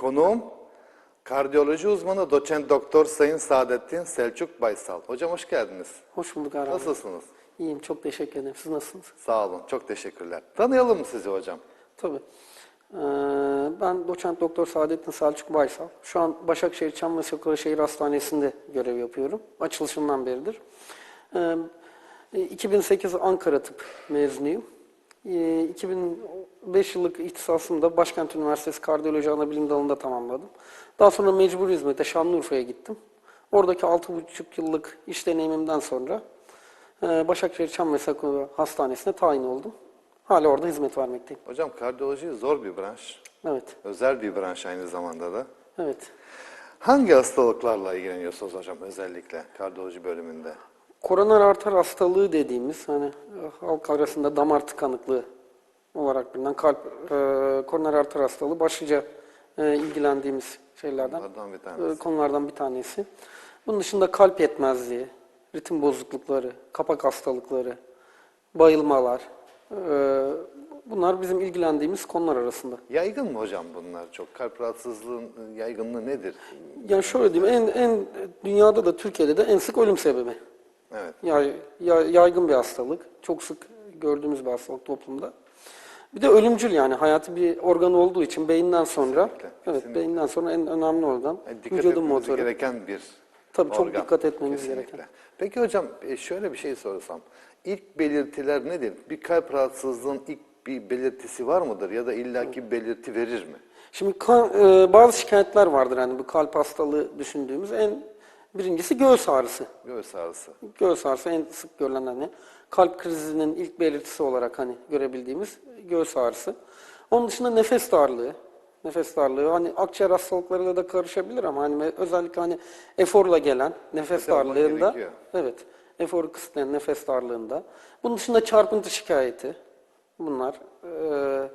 Konuğum kardiyoloji uzmanı doçent doktor Sayın Saadettin Selçuk Baysal. Hocam hoş geldiniz. Hoş bulduk Arhan. Nasılsınız? İyiyim, çok teşekkür ederim. Siz nasılsınız? Sağ olun. Çok teşekkürler. Tanıyalım mı sizi hocam? Tabii. Ee, ben doçent doktor Saadettin Selçuk Baysal. Şu an Başakşehir Çamlıca Şehir Hastanesi'nde görev yapıyorum. Açılışından beridir. Ee, 2008 Ankara Tıp mezunuyum. Ee, 2005 yıllık ihtisasımı da Başkent Üniversitesi Kardiyoloji Anabilim Dalı'nda tamamladım. Daha sonra mecbur hizmete Şanlıurfa'ya gittim. Oradaki 6,5 yıllık iş deneyimimden sonra e, Başakşehir Çamlıca Hastanesi'ne tayin oldum. Hala orada hizmet vermekteyim. Hocam kardiyoloji zor bir branş. Evet, Özel bir branş aynı zamanda da. evet. Hangi hastalıklarla ilgileniyorsunuz hocam özellikle kardiyoloji bölümünde? Koroner arter hastalığı dediğimiz hani e, halk arasında damar tıkanıklığı olarak bilinen kalp e, koroner arter hastalığı başlıca e, ilgilendiğimiz şeylerden bir tanesi. e, konulardan bir tanesi. Bunun dışında kalp yetmezliği, ritim bozuklukları, kapak hastalıkları, bayılmalar e, bunlar bizim ilgilendiğimiz konular arasında. Yaygın mı hocam bunlar çok? Kalp rahatsızlığın yaygınlığı nedir? Yani şöyle diyeyim en en dünyada da Türkiye'de de en sık ölüm sebebi. Evet. Yay- yaygın bir hastalık. Çok sık gördüğümüz bir hastalık toplumda. Bir de ölümcül yani hayati bir organ olduğu için beyinden sonra Kesinlikle, evet kesinlikle. beyinden sonra en önemli organ. Yani dikkat Vücudun motoru. gereken bir Tabii çok organ. dikkat etmemiz Kesinlikle. gereken. Peki hocam e, şöyle bir şey sorsam. İlk belirtiler nedir? Bir kalp rahatsızlığın ilk bir belirtisi var mıdır? Ya da illaki belirti verir mi? Şimdi kan- e, bazı şikayetler vardır hani bu kalp hastalığı düşündüğümüz en birincisi göğüs ağrısı. Göğüs ağrısı. Göğüs ağrısı en sık görülen hani kalp krizinin ilk belirtisi olarak hani görebildiğimiz göğüs ağrısı. Onun dışında nefes darlığı. Nefes darlığı hani akciğer hastalıklarıyla da karışabilir ama hani özellikle hani eforla gelen nefes almak darlığında gerekiyor. evet eforu kısıtlayan nefes darlığında. Bunun dışında çarpıntı şikayeti. Bunlar eee,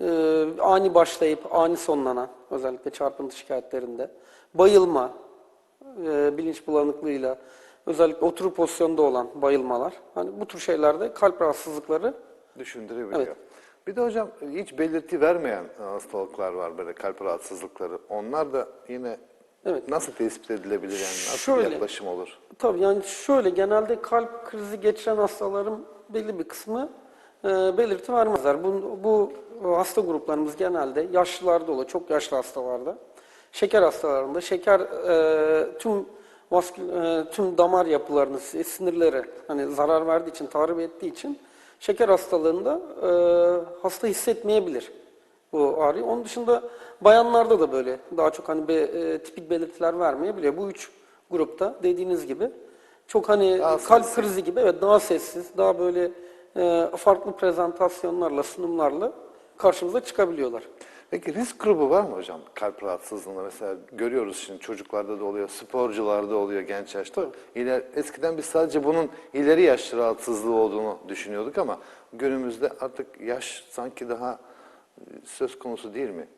eee, ani başlayıp ani sonlanan özellikle çarpıntı şikayetlerinde bayılma, e, bilinç bulanıklığıyla özellikle oturup pozisyonda olan bayılmalar. Hani bu tür şeylerde kalp rahatsızlıkları Düşündürebiliyor. Evet. Bir de hocam hiç belirti vermeyen hastalıklar var böyle kalp rahatsızlıkları. Onlar da yine Evet. nasıl tespit edilebilir yani? Nasıl Şöyle. bir yaklaşım olur? tabii yani şöyle genelde kalp krizi geçiren hastaların belli bir kısmı e, belirti vermezler. Bu, bu hasta gruplarımız genelde yaşlılarda oluyor, çok yaşlı hastalarda. Şeker hastalarında şeker e, tüm vaskül, e, tüm damar yapılarını, sinirlere hani zarar verdiği için, tahrip ettiği için şeker hastalığında e, hasta hissetmeyebilir bu ağrıyı. Onun dışında bayanlarda da böyle daha çok hani be, e, tipik belirtiler vermeyebiliyor. Bu üç grupta dediğiniz gibi çok hani Daha kalp sessiz. krizi gibi evet daha sessiz, daha böyle e, farklı prezentasyonlarla, sunumlarla karşımıza çıkabiliyorlar. Peki risk grubu var mı hocam kalp rahatsızlığında? Mesela görüyoruz şimdi çocuklarda da oluyor, sporcularda oluyor genç yaşta. İler, eskiden biz sadece bunun ileri yaş rahatsızlığı olduğunu düşünüyorduk ama günümüzde artık yaş sanki daha e, söz konusu değil mi?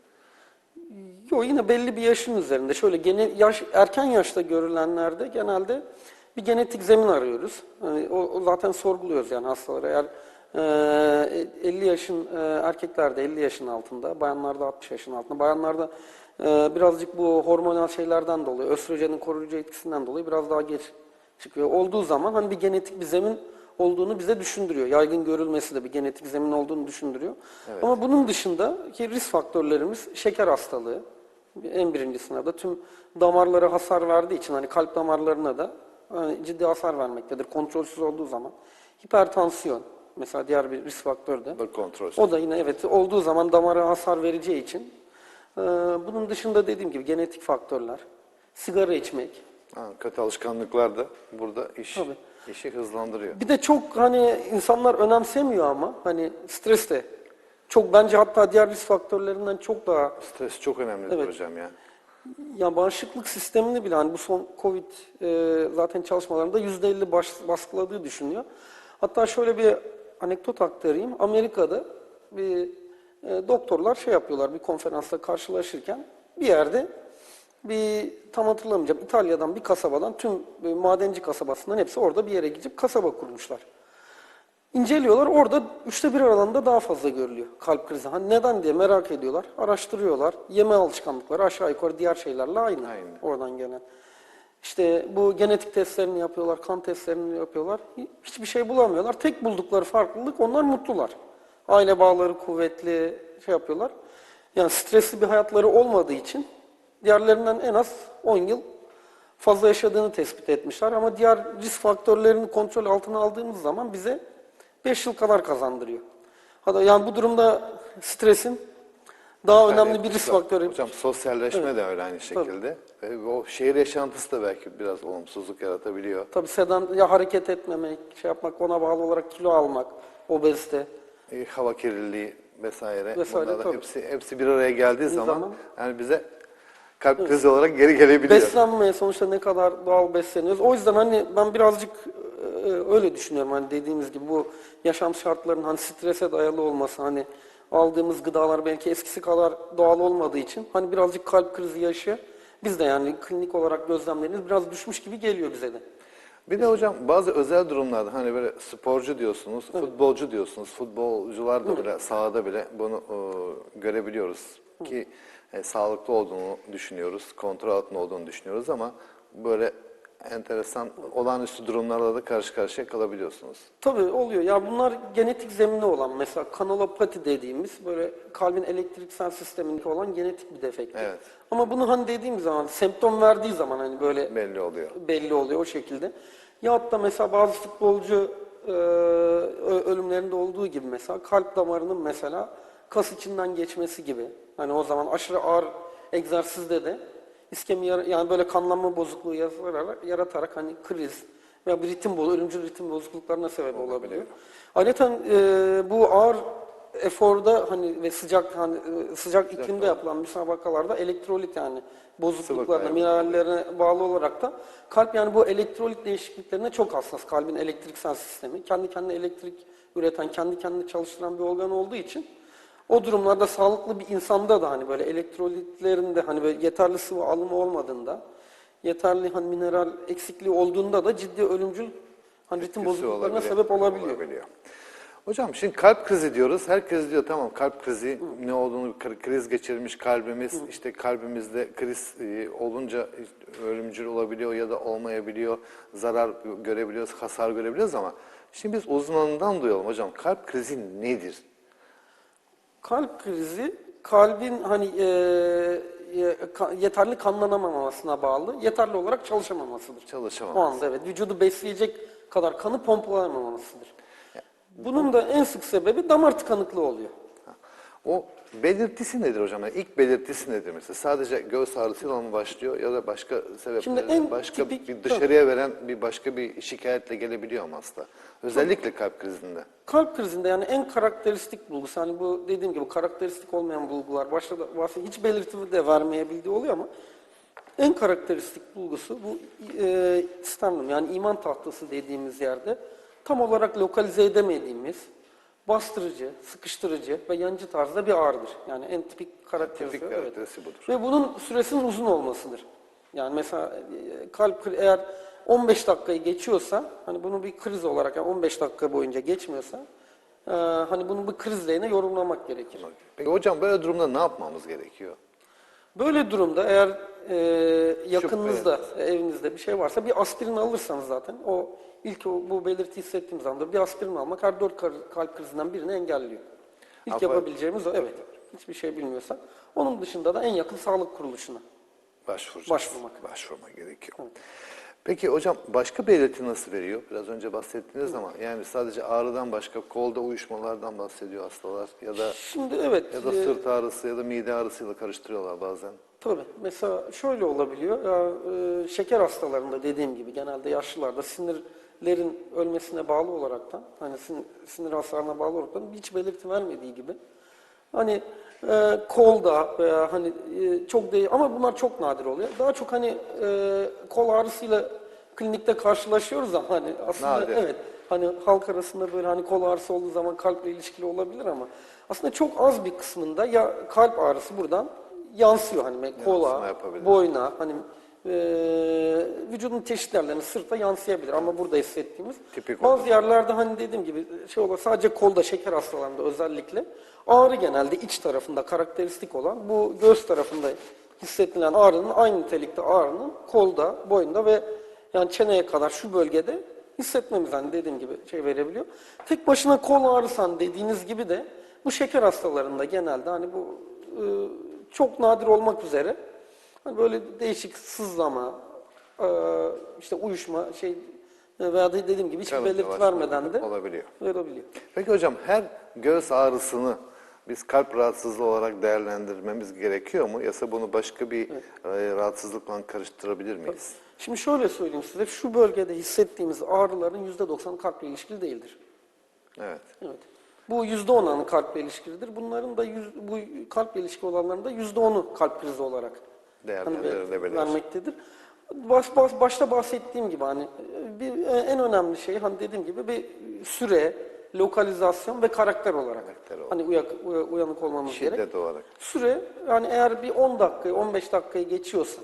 Yo yine belli bir yaşın üzerinde. Şöyle gene yaş erken yaşta görülenlerde genelde bir genetik zemin arıyoruz. Yani o, o zaten sorguluyoruz yani hastalara. Eğer 50 yaşın e, erkeklerde 50 yaşın altında, bayanlarda 60 yaşın altında. Bayanlarda e, birazcık bu hormonal şeylerden dolayı, östrojenin koruyucu etkisinden dolayı biraz daha geç çıkıyor. Olduğu zaman hani bir genetik bir zemin olduğunu bize düşündürüyor. Yaygın görülmesi de bir genetik zemin olduğunu düşündürüyor. Ama bunun dışında ki risk faktörlerimiz şeker hastalığı, en birinci sınavda tüm damarlara hasar verdiği için hani kalp damarlarına da ciddi hasar vermektedir kontrolsüz olduğu zaman. Hipertansiyon mesela diğer bir risk faktörü de. O da yine evet olduğu zaman damara hasar vereceği için. Ee, bunun dışında dediğim gibi genetik faktörler, sigara içmek, Ha, kötü alışkanlıklar da burada iş Tabii. işi hızlandırıyor. Bir de çok hani insanlar önemsemiyor ama hani stres de çok bence hatta diğer risk faktörlerinden çok daha Stres çok önemlidir Evet. hocam ya. ya bağışıklık sistemini bile hani bu son Covid e, zaten çalışmalarında %50 baş, baskıladığı düşünüyor. Hatta şöyle bir anekdot aktarayım. Amerika'da bir e, doktorlar şey yapıyorlar bir konferansta karşılaşırken bir yerde bir tam hatırlamayacağım İtalya'dan bir kasabadan tüm e, madenci kasabasından hepsi orada bir yere gidip kasaba kurmuşlar. İnceliyorlar. Orada üçte bir aralığında daha fazla görülüyor kalp krizi. Hani neden diye merak ediyorlar. Araştırıyorlar. Yeme alışkanlıkları aşağı yukarı diğer şeylerle aynı. Aynı. Oradan gelen. İşte bu genetik testlerini yapıyorlar, kan testlerini yapıyorlar. Hiçbir şey bulamıyorlar. Tek buldukları farklılık onlar mutlular. Aile bağları kuvvetli şey yapıyorlar. Yani stresli bir hayatları olmadığı için diğerlerinden en az 10 yıl fazla yaşadığını tespit etmişler. Ama diğer risk faktörlerini kontrol altına aldığımız zaman bize 5 yıl kadar kazandırıyor. Yani bu durumda stresin daha önemli bir risk faktörü. Hocam sosyalleşme de öyle aynı şekilde. Ve o şehir yaşantısı da belki biraz olumsuzluk yaratabiliyor. Tabii sedan ya hareket etmemek, şey yapmak, ona bağlı olarak kilo almak, obezite. E, hava kirliliği vesaire. Vesaire, Bunlar da tabii. hepsi hepsi bir araya geldiği zaman, zaman- yani bize kalp krizi olarak geri gelebiliyor. Beslenmeye sonuçta ne kadar doğal besleniyoruz. O yüzden hani ben birazcık e, öyle düşünüyorum. Hani dediğimiz gibi bu yaşam şartlarının hani strese dayalı olması, hani aldığımız gıdalar belki eskisi kadar doğal olmadığı için hani birazcık kalp krizi yaşıyor. Biz de yani klinik olarak gözlemlerimiz biraz düşmüş gibi geliyor bize de. Bir de hocam bazı özel durumlarda hani böyle sporcu diyorsunuz, futbolcu diyorsunuz. Futbolcular da bile sahada bile bunu e, görebiliyoruz ki e, sağlıklı olduğunu düşünüyoruz, kontrol altında olduğunu düşünüyoruz ama böyle enteresan olağanüstü durumlarla da karşı karşıya kalabiliyorsunuz. Tabii oluyor. Ya bunlar genetik zemini olan mesela kanalopati dediğimiz böyle kalbin elektriksel sistemindeki olan genetik bir defekt. Evet. Ama bunu hani dediğim zaman semptom verdiği zaman hani böyle Belli oluyor. belli oluyor o şekilde. Ya da mesela bazı futbolcu e, ölümlerinde olduğu gibi mesela kalp damarının mesela kas içinden geçmesi gibi. Hani o zaman aşırı ağır egzersizde de iskemi yani böyle kanlanma bozukluğu yaratarak, yaratarak hani kriz veya bir ritim bozu, ölümcül ritim bozukluklarına sebep olabiliyor. Ayrıca e, bu ağır eforda hani ve sıcak hani e, sıcak iklimde yapılan müsabakalarda elektrolit yani bozukluklarına, minerallerine bağlı olarak da kalp yani bu elektrolit değişikliklerine çok hassas. Kalbin elektriksel sistemi kendi kendine elektrik üreten, kendi kendine çalıştıran bir organ olduğu için o durumlarda sağlıklı bir insanda da hani böyle elektrolitlerin de hani böyle yeterli sıvı alımı olmadığında, yeterli hani mineral eksikliği olduğunda da ciddi ölümcül hani ritim bozukluklarına olabilir- sebep olabiliyor. Hocam şimdi kalp krizi diyoruz. Herkes diyor tamam kalp krizi ne olduğunu kri- kriz geçirmiş kalbimiz işte kalbimizde kriz e, olunca ölümcül olabiliyor ya da olmayabiliyor. Zarar görebiliyoruz, hasar görebiliyoruz ama şimdi biz uzmanından duyalım hocam kalp krizi nedir? Kalp krizi kalbin hani e, yeterli kanlanamamasına bağlı, yeterli olarak çalışamamasıdır. Çalışamaması. O anda evet vücudu besleyecek kadar kanı pompalayamamasıdır. Bunun da en sık sebebi damar tıkanıklığı oluyor. O belirtisi nedir hocam? Yani ilk belirtisi nedir mesela? Sadece göğüs ağrısıyla mı başlıyor ya da başka sebeplerle, başka tipik- bir dışarıya veren bir başka bir şikayetle gelebiliyor mu hasta? Özellikle kalp krizinde. Kalp krizinde yani en karakteristik bulgusu, hani bu dediğim gibi karakteristik olmayan bulgular başta da hiç belirtimi de vermeyebildiği oluyor ama en karakteristik bulgusu bu e, sternum yani iman tahtası dediğimiz yerde tam olarak lokalize edemediğimiz bastırıcı, sıkıştırıcı ve yancı tarzda bir ağrıdır. Yani en tipik karakteri. Tipik evet. karakterisi budur. Ve bunun süresinin uzun olmasıdır. Yani mesela e, kalp kri- eğer 15 dakikayı geçiyorsa, hani bunu bir kriz olarak yani 15 dakika boyunca geçmiyorsa, e, hani bunu bir krizleyine yorumlamak gerekir. Peki hocam böyle durumda ne yapmamız gerekiyor? Böyle durumda eğer e, yakınınızda, evinizde bir şey varsa bir aspirin alırsanız zaten o ilk o, bu belirti hissettiğimiz anda bir aspirin almak her dört kar- kalp krizinden birini engelliyor. İlk Apa- yapabileceğimiz o. Evet. Hiçbir şey bilmiyorsak. Onun dışında da en yakın sağlık kuruluşuna. Başvuracağız. Başvurmak. Başvurma gerekiyor. Peki hocam başka belirti nasıl veriyor? Biraz önce bahsettiniz ama yani sadece ağrıdan başka kolda uyuşmalardan bahsediyor hastalar ya da Şimdi evet. ya da e, sırt ağrısı ya da mide ağrısıyla karıştırıyorlar bazen. Tabii. Mesela şöyle olabiliyor. Ya, e, şeker hastalarında dediğim gibi genelde yaşlılarda sinirlerin ölmesine bağlı olaraktan hani sin- sinir hasarına bağlı olaraktan hiç belirti vermediği gibi hani e, kolda veya hani e, çok değil ama bunlar çok nadir oluyor. Daha çok hani e, kol ağrısıyla klinikte karşılaşıyoruz ama hani aslında Nadir. evet hani halk arasında böyle hani kol ağrısı olduğu zaman kalple ilişkili olabilir ama aslında çok az bir kısmında ya kalp ağrısı buradan yansıyor hani kola, yapabilir. boyna, hani e, vücudun çeşitli yerlerine sırta yansıyabilir ama burada hissettiğimiz. Tipik Bazı yerlerde hani dediğim gibi şey olur sadece kolda şeker hastalarında özellikle ağrı genelde iç tarafında karakteristik olan bu göğüs tarafında hissedilen ağrının aynı nitelikte ağrının kolda, boyunda ve yani çeneye kadar şu bölgede hissetmemiz hani dediğim gibi şey verebiliyor. Tek başına kol ağrısan dediğiniz gibi de bu şeker hastalarında genelde hani bu e, çok nadir olmak üzere böyle değişik sızlama, e, işte uyuşma şey veya dediğim gibi hiçbir Kalıntı belirti vermeden de olabiliyor. verebiliyor. Peki hocam her göğüs ağrısını biz kalp rahatsızlığı olarak değerlendirmemiz gerekiyor mu? Yoksa bunu başka bir e, rahatsızlıkla karıştırabilir miyiz? Şimdi şöyle söyleyeyim size, şu bölgede hissettiğimiz ağrıların %90 kalple ilişkili değildir. Evet. Evet. Bu %10'anı kalple ilişkilidir. Bunların da yüz, bu kalple ilişki olanların da %10'u kalp krizi olarak Değerlendirilebilir. vermektedir. Baş, baş, başta bahsettiğim gibi hani bir en önemli şey hani dediğim gibi bir süre, lokalizasyon ve karakter olarak. Karakter olarak. Hani uyak, uya- uyanık olmamız gerek. Şiddet olarak. Süre yani eğer bir 10 dakikayı 15 dakikayı geçiyorsa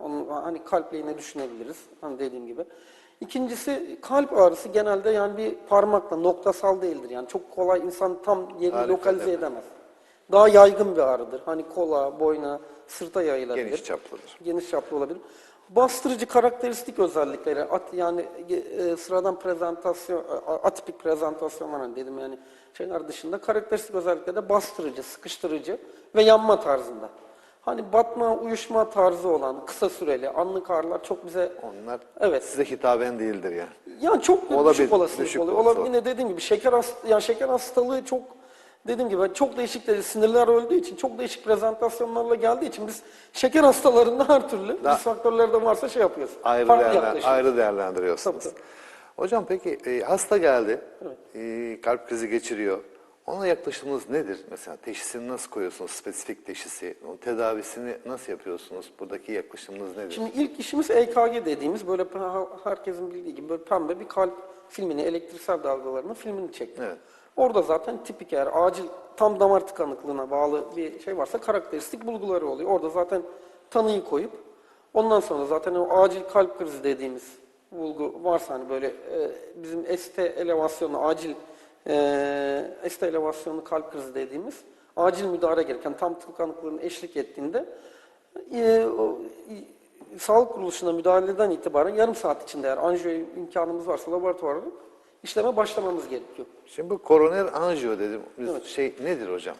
onu hani kalple yine düşünebiliriz hani dediğim gibi. İkincisi kalp ağrısı genelde yani bir parmakla noktasal değildir. Yani çok kolay insan tam yerini Tarif lokalize edemez. edemez. Daha yaygın bir ağrıdır. Hani kola, boyna, sırta yayılabilir. Geniş çaplıdır. Geniş çaplı olabilir. Bastırıcı karakteristik özellikleri, at, yani e, sıradan prezentasyon, a- atipik prezentasyonlar hani dedim yani şeyler dışında karakteristik özellikleri de bastırıcı, sıkıştırıcı ve yanma tarzında. Hani batma, uyuşma tarzı olan kısa süreli anlık ağrılar çok bize Onlar Evet. size hitaben değildir yani. yani çok Olabilir, düşük olasılık düşük oluyor. Olabilir. Yine dediğim gibi şeker hast yani şeker hastalığı çok dediğim gibi çok değişik de sinirler öldüğü için çok değişik prezentasyonlarla geldiği için biz şeker hastalarında her türlü risk faktörleri de varsa şey yapıyoruz. Ayrı, Farklı değerlen- yaklaşıyoruz. ayrı değerlendiriyorsunuz. Tabii, Hocam peki e, hasta geldi, e, kalp krizi geçiriyor. Ona yaklaşımınız nedir? Mesela teşhisini nasıl koyuyorsunuz? Spesifik teşhisi, tedavisini nasıl yapıyorsunuz? Buradaki yaklaşımınız nedir? Şimdi ilk işimiz EKG dediğimiz böyle pe- herkesin bildiği gibi böyle pembe bir kalp filmini, elektriksel dalgalarının filmini çekmek. Evet. Orada zaten tipik eğer acil tam damar tıkanıklığına bağlı bir şey varsa karakteristik bulguları oluyor. Orada zaten tanıyı koyup ondan sonra zaten o acil kalp krizi dediğimiz bulgu varsa hani böyle e, bizim ST elevasyonu acil e, ST elevasyonu kalp krizi dediğimiz acil müdahale gereken tam tıkanıklığın eşlik ettiğinde e, o, i- sağlık kuruluşuna müdahaleden itibaren yarım saat içinde eğer anjiyo imkanımız varsa laboratuvarda işleme başlamamız gerekiyor. Şimdi bu koroner anjiyo dedim. Şey nedir hocam?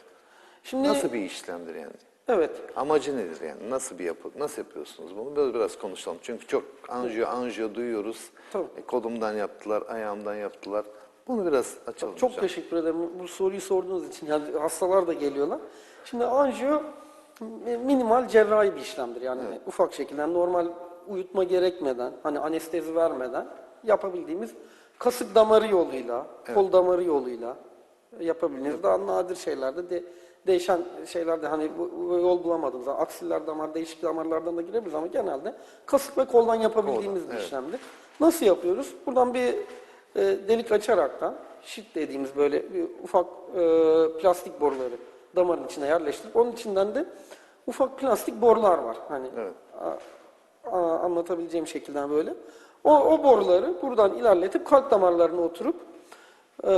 Şimdi Nasıl bir işlemdir yani? evet Amacı nedir yani? Nasıl bir yapı, nasıl yapıyorsunuz bunu? Biraz biraz konuşalım. Çünkü çok anjiyo anjiyo duyuyoruz. Tabii. E, kolumdan yaptılar, ayağımdan yaptılar. Bunu biraz açalım çok hocam. teşekkür ederim bu soruyu sorduğunuz için. Yani hastalar da geliyorlar. Şimdi anjiyo e, minimal cerrahi bir işlemdir. Yani ufak şekilde normal uyutma gerekmeden, hani anestezi vermeden yapabildiğimiz kasık damarı yoluyla, kol damarı yoluyla yapabildiğimiz daha nadir şeylerde de değişen şeylerde hani bu, bu yol bulamadığımız zaman aksiller damar, değişik damarlardan da girebiliriz ama genelde kasık ve koldan yapabildiğimiz Koldan, bir evet. işlemdir. Nasıl yapıyoruz? Buradan bir e, delik açaraktan şit dediğimiz böyle bir ufak e, plastik boruları damarın içine yerleştirip onun içinden de ufak plastik borular var. Hani Evet. a- a- anlatabileceğim şekilde böyle. O, o boruları buradan ilerletip kalp damarlarına oturup e,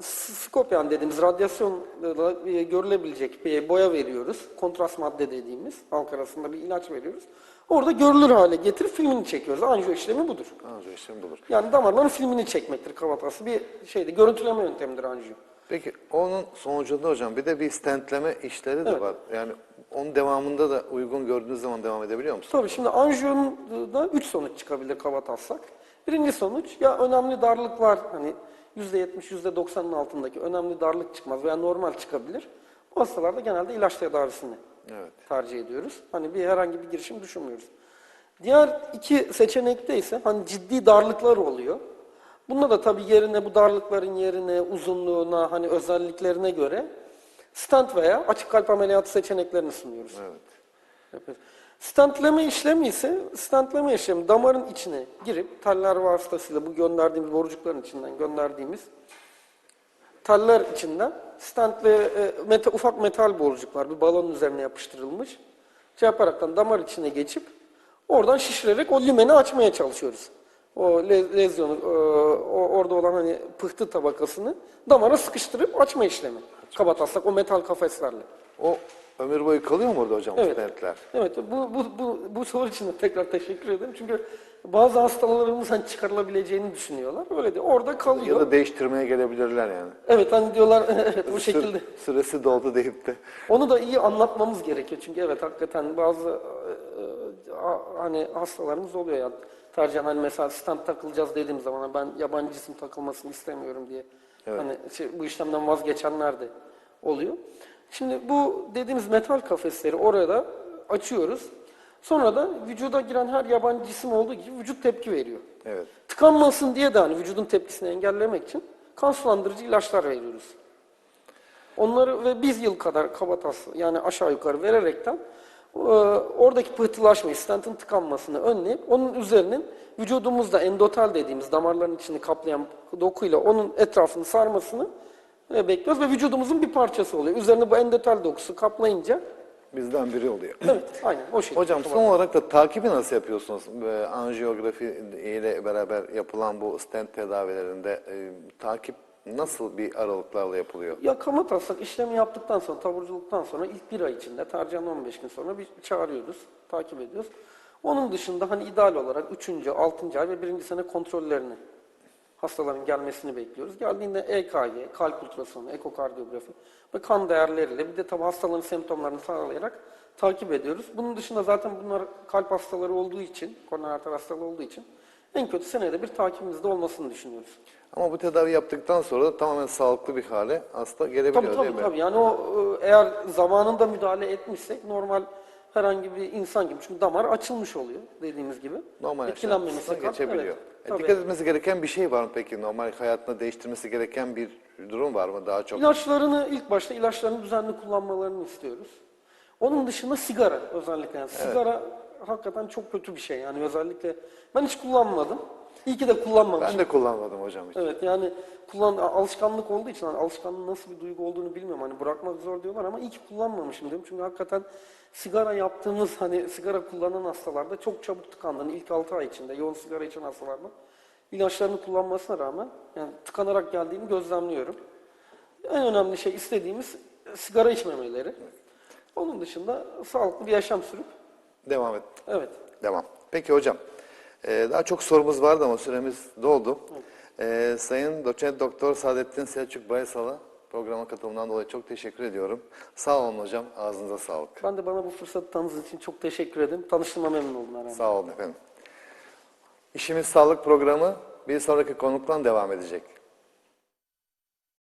skopyan dediğimiz radyasyonla görülebilecek bir boya veriyoruz. Kontrast madde dediğimiz halk arasında bir ilaç veriyoruz. Orada görülür hale getirip filmini çekiyoruz. Anjiyo işlemi budur. Anjiyo işlemi budur. Yani damarların filmini çekmektir kavatası. Bir şeyde görüntüleme yöntemidir anjiyo. Peki onun sonucunda hocam bir de bir stentleme işleri de Evet. var. Yani onun devamında da uygun gördüğünüz zaman devam edebiliyor musunuz? Tabii şimdi anjiyonun da üç sonuç çıkabilir kavatazsak. Birinci sonuç ya önemli darlıklar hani %70, %90'ın altındaki önemli darlık çıkmaz veya normal çıkabilir. Bu hastalarda genelde ilaç tedavisini Evet. tercih ediyoruz. Hani bir herhangi bir girişim düşünmüyoruz. Diğer iki seçenekte ise hani ciddi darlıklar oluyor. Bunda da tabii yerine bu darlıkların yerine, uzunluğuna, hani özelliklerine göre stent veya açık kalp ameliyatı seçeneklerini sunuyoruz. Evet. Yapıyoruz. Stentleme işlemi ise stentleme işlemi damarın içine girip teller vasıtasıyla bu gönderdiğimiz borucukların içinden gönderdiğimiz teller içinden stentle e, meta- ufak metal borucuklar bir balonun üzerine yapıştırılmış. Şey yaparaktan damar içine geçip Oradan şişirerek o lümeni açmaya çalışıyoruz. O le- lezyonu, e, o orada olan hani pıhtı tabakasını damara sıkıştırıp açma işlemi. Kabataslak o metal kafeslerle. O ömür boyu kalıyor mu orada hocam Evet. Evet, bu, bu, bu, bu soru için de tekrar teşekkür ederim. Çünkü bazı hastalarımız hani çıkarılabileceğini düşünüyorlar. Öyle değil. Orada kalıyor. Ya da değiştirmeye gelebilirler yani. Evet hani diyorlar evet bu şekilde. Sü- Süresi doldu deyip de. Onu da iyi anlatmamız gerekiyor. Çünkü evet hakikaten bazı e, e, a- hani hastalarımız oluyor ya. Tercihen hani mesela stent takılacağız dediğim zaman hani ben yabancı cisim takılmasını istemiyorum diye. Hani şey, bu işlemden vazgeçenler de oluyor. Şimdi bu dediğimiz metal kafesleri orada açıyoruz. Sonra da vücuda giren her yabancı cisim olduğu gibi vücut tepki veriyor. Evet. Tıkanmasın diye de hani vücudun tepkisini engellemek için kan sulandırıcı ilaçlar veriyoruz. Onları ve bir yıl kadar kabatası yani aşağı yukarı vererekten e, oradaki pıhtılaşmayı, stentin tıkanmasını önleyip onun üzerinin vücudumuzda endotel dediğimiz damarların içini kaplayan dokuyla onun etrafını sarmasını e, bekliyoruz ve vücudumuzun bir parçası oluyor. Üzerine bu endotel dokusu kaplayınca Bizden biri oluyor. evet aynen o şekilde. Hocam son olarak da takibi nasıl yapıyorsunuz? Ee, Anjiyografi ile beraber yapılan bu stent tedavilerinde e, takip nasıl bir aralıklarla yapılıyor? Ya kamataslak işlemi yaptıktan sonra, taburculuktan sonra ilk bir ay içinde, tercihen 15 gün sonra bir çağırıyoruz, takip ediyoruz. Onun dışında hani ideal olarak 3. 6. ay ve 1. sene kontrollerini, hastaların gelmesini bekliyoruz. Geldiğinde EKG, kalp ultrasonu, ekokardiyografi ve kan değerleriyle bir de tabi hastaların semptomlarını sağlayarak takip ediyoruz. Bunun dışında zaten bunlar kalp hastaları olduğu için, koroner arter hastalığı olduğu için en kötü senede bir takibimizde olmasını düşünüyoruz. Ama bu tedavi yaptıktan sonra da tamamen sağlıklı bir hale hasta gelebiliyor Tabii değil tabii mi? tabii. Yani o e, eğer zamanında müdahale etmişsek normal herhangi bir insan gibi çünkü damar açılmış oluyor dediğimiz gibi. Normal Etkilenmemesi yaşantısına geçebiliyor. Evet, E, tabii. dikkat etmesi gereken bir şey var mı peki? Normal hayatında değiştirmesi gereken bir durum var mı daha çok? İlaçlarını ilk başta ilaçlarını düzenli kullanmalarını istiyoruz. Onun dışında sigara özellikle. Yani sigara hakikaten çok kötü bir şey. Yani özellikle ben hiç kullanmadım. İyi ki de kullanmamışım. Ben de kullanmadım hocam hiç. Evet yani kullan alışkanlık olduğu için hani alışkanlığın nasıl bir duygu olduğunu bilmiyorum. Hani bırakmak zor diyorlar ama iyi ki kullanmamışım diyorum. Çünkü hakikaten sigara yaptığımız hani sigara kullanan hastalarda çok çabuk tıkandığını ilk 6 ay içinde yoğun sigara içen hastalarda ilaçlarını kullanmasına rağmen yani tıkanarak geldiğini gözlemliyorum. En önemli şey istediğimiz sigara içmemeleri. Onun dışında sağlıklı bir yaşam sürüp Devam et. evet Devam. Peki hocam. e, daha çok sorumuz vardı ama süremiz doldu. E, Sayın Doçent Doktor Saadettin Selçuk Bayasal'a programa katılımından dolayı çok teşekkür ediyorum. Sağ olun hocam. Ağzınıza sağlık. ben de bana bu fırsatı tanıdığınız için çok teşekkür ederim. Tanıştığıma memnun oldum herhalde. Sağ olun efendim. İşimiz Sağlık programı bir sonraki konukla devam edecek.